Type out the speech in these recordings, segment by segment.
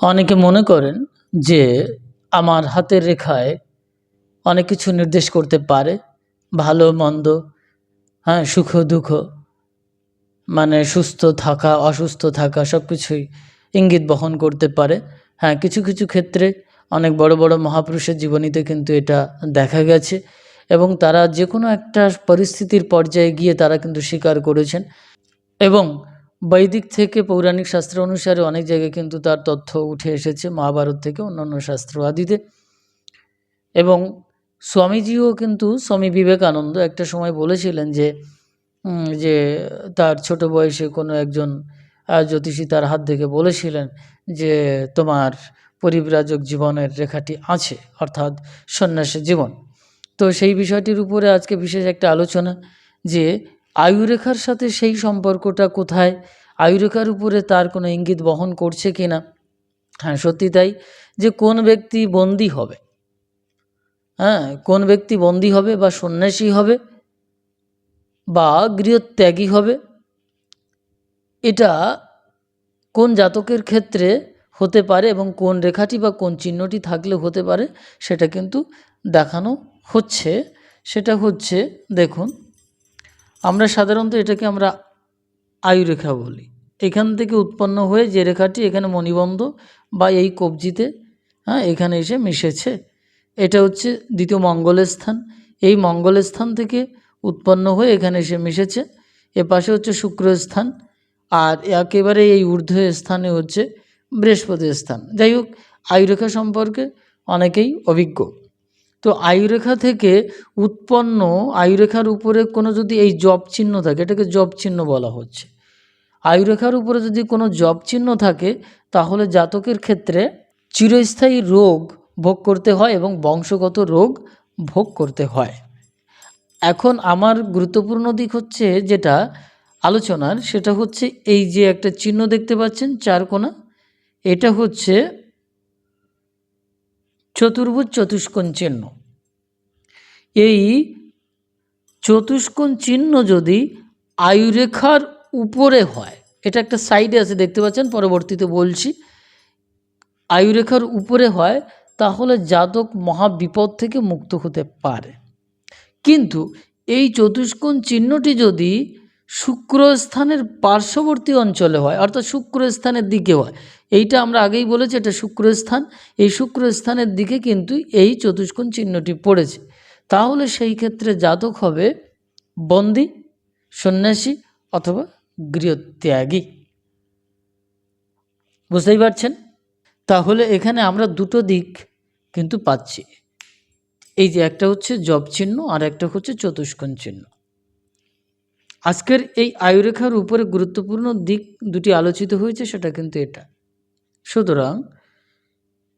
অনেকে মনে করেন যে আমার হাতের রেখায় অনেক কিছু নির্দেশ করতে পারে, ভালো, মন্দ হ্যাঁ সুখ, দুঃখ মানে সুস্থ থাকা, অসুস্থ থাকা সব কিছুই ইঙ্গিত বহন করতে পারে। হ্যাঁ কিছু কিছু ক্ষেত্রে অনেক বড় বড় মহাপুরুষের জীবনীতে কিন্তু এটা দেখা গেছে এবং তারা যে কোনো একটা পরিস্থিতির পর্যায়ে গিয়ে তারা কিন্তু স্বীকার করেছেন এবং বৈদিক থেকে পৌরাণিক শাস্ত্র অনুসারে অনেক জায়গায় কিন্তু তার তথ্য উঠে এসেছে, মহাভারত থেকে অন্যান্য শাস্ত্র আদিতে। এবং স্বামীজিও কিন্তু স্বামী বিবেকানন্দ একটা সময় বলেছিলেন যে যে তার ছোট বয়সে কোনো একজন জ্যোতিষী তার হাত থেকে বলেছিলেন যে, তোমার পরিব্রাজক জীবনের রেখাটি আছে, অর্থাৎ সন্ন্যাসী জীবন। তো সেই বিষয়টির উপরে আজকে বিশেষ একটা আলোচনা যে আয়ুরেখার সাথে সেই সম্পর্কটা কোথায়? আয়ুরেখার উপরে তার কোনো ইঙ্গিত বহন করছে কি না? হ্যাঁ সত্যি তাই যে কোন ব্যক্তি বন্দী হবে। হ্যাঁ কোন ব্যক্তি বন্দী হবে বা সন্ন্যাসী হবে বা গৃহত্যাগী হবে, এটা কোন জাতকের ক্ষেত্রে হতে পারে এবং কোন রেখাটি বা কোন চিহ্নটি থাকলে হতে পারে সেটা কিন্তু দেখানো হচ্ছে। সেটা হচ্ছে, দেখুন আমরা সাধারণত এটাকে আমরা আয়ুরেখা বলি। এখান থেকে উৎপন্ন হয়ে যে রেখাটি এখানে মণিবন্ধ বা এই কবজিতে হ্যাঁ এখানে এসে মিশেছে, এটা হচ্ছে দ্বিতীয় মঙ্গলের স্থান এই মঙ্গলের স্থান থেকে উৎপন্ন হয়ে এখানে এসে মিশেছে, এ পাশে হচ্ছে শুক্রের স্থান আর একেবারে এই ঊর্ধ্ব স্থানে হচ্ছে বৃহস্পতির স্থান। যাই হোক আয়ুরেখা সম্পর্কে অনেকেই অভিজ্ঞ। তো আয়ুরেখা থেকে উৎপন্ন আয়ুরেখার উপরে কোনো যদি এই জব চিহ্ন থাকে, এটাকে জব চিহ্ন বলা হচ্ছে। আয়ুরেখার উপরে যদি কোনো জব চিহ্ন থাকে, তাহলে জাতকের ক্ষেত্রে চিরস্থায়ী রোগ ভোগ করতে হয় এবং বংশগত রোগ ভোগ করতে হয়। এখন আমার গুরুত্বপূর্ণ দিক হচ্ছে যেটা আলোচনার, সেটা হচ্ছে এই যে একটা চিহ্ন দেখতে পাচ্ছেন, চার কোণা, এটা হচ্ছে চতুর্ভুজ চতুষ্কোণ চিহ্ন। এই চতুষ্কোণ চিহ্ন যদি আয়ুরেখার উপরে হয়, এটা একটা সাইডে আছে, দেখতে পাচ্ছেন? পরবর্তীতে বলছি, আয়ুরেখার উপরে হয়, তাহলে জাতক মহাবিপদ থেকে মুক্ত হতে পারে। কিন্তু এই চতুষ্কোণ চিহ্নটি যদি শুক্রস্থানের পার্শ্ববর্তী অঞ্চলে হয়, অর্থাৎ শুক্রস্থানের দিকে হয়, এইটা আমরা আগেই বলেছি, এটা শুক্রস্থান এই শুক্রস্থানের দিকে কিন্তু এই চতুষ্কোণ চিহ্নটি পড়েছে। তাহলে সেই ক্ষেত্রে জাতক হবে বন্দি, সন্ন্যাসী অথবা গৃহত্যাগী। বুঝতেই পারছেন? তাহলে এখানে আমরা দুটো দিক কিন্তু পাচ্ছি। এই যে একটা হচ্ছে জব চিহ্ন আর একটা হচ্ছে চতুষ্কোণ চিহ্ন। আজকের এই আয়ুরেখার উপরে গুরুত্বপূর্ণ দিক দুটি আলোচিত হয়েছে, সেটা কিন্তু এটা। সুতরাং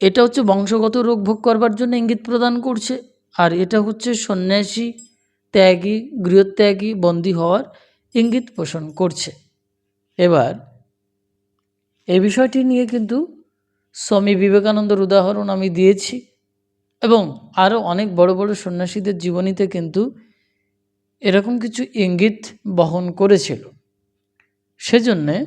এটা হচ্ছে বংশগত রোগ ভোগ করবার জন্য ইঙ্গিত প্রদান করছে। আর এটা হচ্ছে সন্ন্যাসী ত্যাগী, গৃহত্যাগী, বন্দী হওয়ার ইঙ্গিত পোষণ করছে। এবার, এ বিষয়টি নিয়ে কিন্তু স্বামী বিবেকানন্দর উদাহরণ আমি দিয়েছি এবং আরও অনেক বড় বড় সন্ন্যাসীদের জীবনীতে কিন্তু এরকম কিছু ইঙ্গিত বহন করেছিল। সেজন্যে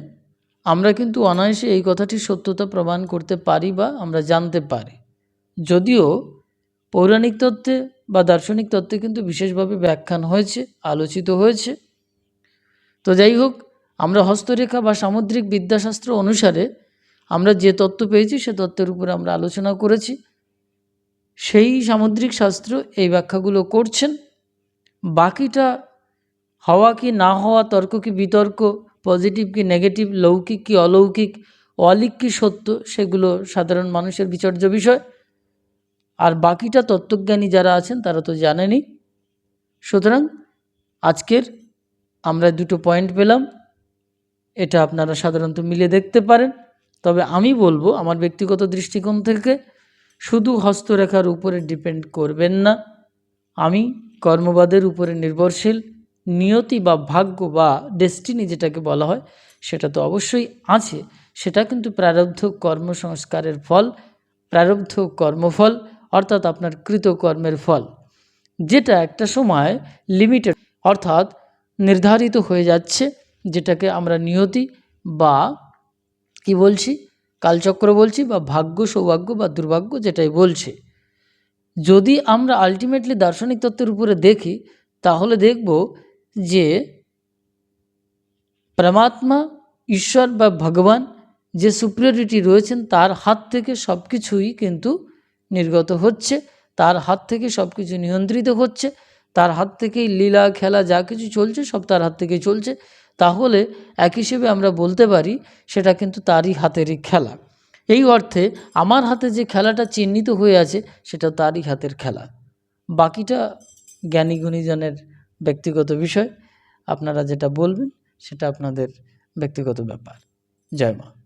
আমরা কিন্তু অনায়াসে এই কথাটির সত্যতা প্রমাণ করতে পারি বা আমরা জানতে পারি। যদিও পৌরাণিক তত্ত্বে বা দার্শনিক তত্ত্বে কিন্তু বিশেষভাবে ব্যাখ্যান হয়েছে, আলোচিত হয়েছে। তো যাই হোক, আমরা হস্তরেখা বা সামুদ্রিক বিদ্যাশাস্ত্র অনুসারে আমরা যে তত্ত্ব পেয়েছি, সে তত্ত্বের উপরে আমরা আলোচনা করেছি। সেই সামুদ্রিক শাস্ত্র এই ব্যাখ্যাগুলো করছেন। বাকিটা হওয়া কি, না হওয়া, তর্ক কি, বিতর্ক, পজিটিভ কি, নেগেটিভ, লৌকিক কি, অলৌকিক, অলিক কি, সত্য, সেগুলো সাধারণ মানুষের বিচার্য বিষয়। আর বাকিটা তত্ত্বজ্ঞানী যারা আছেন, তারা তো জানেনই। সুতরাং আজকের আমরা দুটো পয়েন্ট পেলাম। এটা আপনারা সাধারণত মিলে দেখতে পারেন। তবে আমি বলব, আমার ব্যক্তিগত দৃষ্টিকোণ থেকে শুধু হস্তরেখার উপরে ডিপেন্ড করবেন না। আমি কর্মবাদের উপরে নির্ভরশীল, নিয়তি বা ভাগ্য বা ডেস্টিনি যেটাকে বলা হয়, সেটা তো অবশ্যই আছে। সেটা কিন্তু প্রারব্ধ কর্মসংস্কারের ফল, প্রারব্ধ কর্মফল। অর্থাৎ আপনার কৃতকর্মের ফল, যেটা একটা সময় লিমিটেড অর্থাৎ নির্ধারিত হয়ে যাচ্ছে, যেটাকে আমরা নিয়তি বা কি বলছি, কালচক্র বলছি বা ভাগ্য, সৌভাগ্য বা দুর্ভাগ্য যেটাই বলছে। যদি আমরা আলটিমেটলি দার্শনিক তত্ত্বের উপরে দেখি, তাহলে দেখব যে পরমাত্মা, ঈশ্বর বা ভগবান যে সুপ্রিয়রিটি রয়েছেন, তার হাত থেকে সব কিছুই কিন্তু নির্গত হচ্ছে, তার হাত থেকে সব কিছু নিয়ন্ত্রিত হচ্ছে, তার হাত থেকেই লীলা, খেলা যা কিছু চলছে সব তার হাত থেকেই চলছে। তাহলে এক হিসেবে আমরা বলতে পারি সেটা কিন্তু তারই হাতেরই খেলা। এই অর্থে আমার হাতে যে খেলাটা চিহ্নিত হয়ে আছে সেটা তারই হাতের খেলা। বাকিটা জ্ঞানী গুণীজনের ব্যক্তিগত বিষয়। আপনারা যেটা বলবেন সেটা আপনাদের ব্যক্তিগত ব্যাপার। জয় মা।